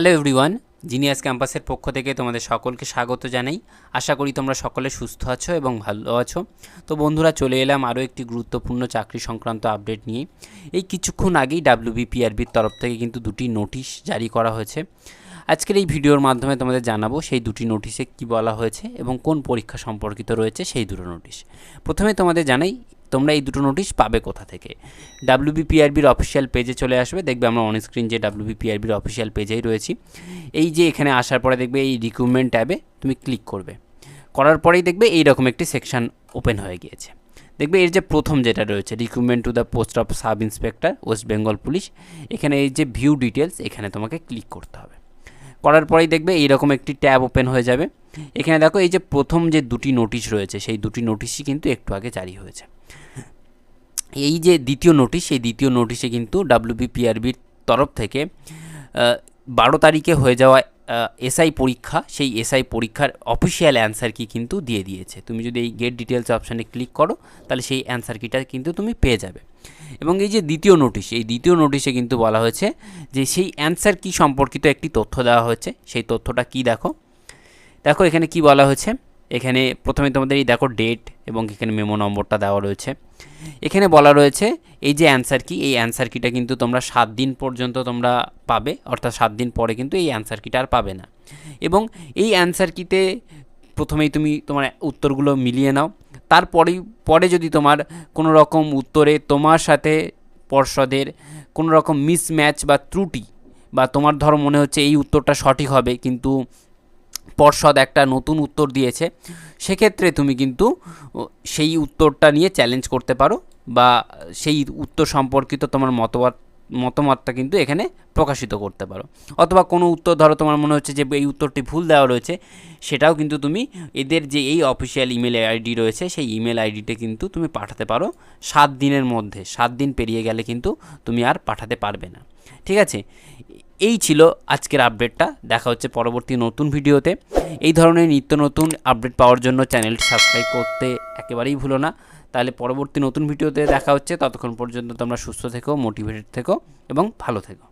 Hello everyone genius ক্যাম্পাসের পক্ষ থেকে তোমাদের সকলকে স্বাগত জানাই। আশা করি তোমরা সকলে সুস্থ আছো এবং ভালো আছো। তো বন্ধুরা, চলে এলাম আরও একটি গুরুত্বপূর্ণ চাকরি সংক্রান্ত আপডেট নিয়ে। এই কিছুক্ষণ আগেই ডাব্লিউবিপিআরবির তরফ থেকে কিন্তু দুটি নোটিশ জারি করা হয়েছে। আজকের এই ভিডিওর মাধ্যমে তোমাদের জানাব সেই দুটি নোটিশে কি বলা হয়েছে এবং কোন পরীক্ষা সম্পর্কিত রয়েছে সেই দুটো নোটিশ। প্রথমে তোমাদের জানাই তোমরা এই দুটো নোটিশ পাবে কোথা থেকে? ডাব্লিউবিপিআরবির অফিসিয়াল পেজে চলে আসবে, দেখবে আমরা অন স্ক্রিন যে ডাব্লিউবিপিআরবির অফিসিয়াল পেজেই রয়েছি। এই যে এখানে আসার পরে দেখবে এই রিক্রুটমেন্ট ট্যাবে তুমি ক্লিক করবে। করার পরেই দেখবে এই রকম একটি সেকশন ওপেন হয়ে গিয়েছে। দেখবে এর যে প্রথম যেটা রয়েছে recruitment to the post of sub inspector West Bengal police এখানে এই যে ভিউ ডিটেলস এখানে তোমাকে ক্লিক করতে হবে। করার পরেই দেখবে এইরকম একটি ট্যাব ওপেন হয়ে যাবে। এখানে দেখো এই যে প্রথম যে দুটি নোটিশ রয়েছে, সেই দুটি নোটিশই কিন্তু একটু আগে জারি হয়েছে। এই যে দ্বিতীয় নোটিশ, এই দ্বিতীয় নোটিশে কিন্তু ডাব্লিউবিপিআরবির তরফ থেকে বারো তারিখে হয়ে যাওয়া এসআই পরীক্ষা, সেই এসআই পরীক্ষার অফিসিয়াল অ্যান্সার কি কিন্তু দিয়ে দিয়েছে। তুমি যদি এই গেট ডিটেলস অপশানে ক্লিক করো, তাহলে সেই অ্যান্সার কিটা কিন্তু তুমি পেয়ে যাবে। এবং এই যে দ্বিতীয় নোটিশ, এই দ্বিতীয় নোটিশে কিন্তু বলা হয়েছে যে সেই অ্যান্সার কি সম্পর্কিত একটি তথ্য দেওয়া হয়েছে। সেই তথ্যটা কি দেখো? দেখো এখানে কি বলা হয়েছে? এখানে প্রথমে তোমাদের এই দেখো ডেট এবং এখানে মেমো নম্বরটা দেওয়া রয়েছে। এখানে বলা রয়েছে, এই যে অ্যান্সার কি এই অ্যান্সার কিটা কিন্তু তোমরা সাত দিন পর্যন্ত তোমরা পাবে, অর্থাৎ সাত দিন পরে কিন্তু এই অ্যান্সার কিটা আর পাবে না। এবং এই অ্যান্সার কিতে প্রথমেই তুমি তোমার উত্তরগুলো মিলিয়ে নাও। তারপরেই, পরে যদি তোমার কোনো রকম উত্তরে তোমার সাথে পর্ষদের কোনো রকম মিসম্যাচ বা ত্রুটি বা তোমার ধরো মনে হচ্ছে এই উত্তরটা সঠিক হবে, কিন্তু পর্ষদ একটা নতুন উত্তর দিয়েছে। সেক্ষেত্রে তুমি কিন্তু সেই উত্তরটা নিয়ে চ্যালেঞ্জ করতে পারো বা সেই উত্তর সম্পর্কিত তোমার মতবাদ, মতামতটা কিন্তু এখানে প্রকাশিত করতে পারো। অথবা কোনো উত্তর ধরো তোমার মনে হচ্ছে যে এই উত্তরটি ভুল দেওয়া রয়েছে, সেটাও কিন্তু তুমি এদের যে এই অফিসিয়াল ইমেল আইডি রয়েছে, সেই ইমেল আইডিতে কিন্তু তুমি পাঠাতে পারো। সাত দিনের মধ্যে, সাত দিন পেরিয়ে গেলে কিন্তু তুমি আর পাঠাতে পারবে না। ঠিক আছে? এই ছিল আজকের আপডেটটা দেখা হচ্ছে পরবর্তী নতুন ভিডিওতে। এই ধরনের নিত্য নতুন আপডেট পাওয়ার জন্য চ্যানেলটি সাবস্ক্রাইব করতে একেবারেই ভুলো না। তাহলে পরবর্তী নতুন ভিডিওতে দেখা হচ্ছে। ততক্ষণ পর্যন্ত তোমরা সুস্থ থেকো মোটিভেটেড থেকো এবং ভালো থেকো।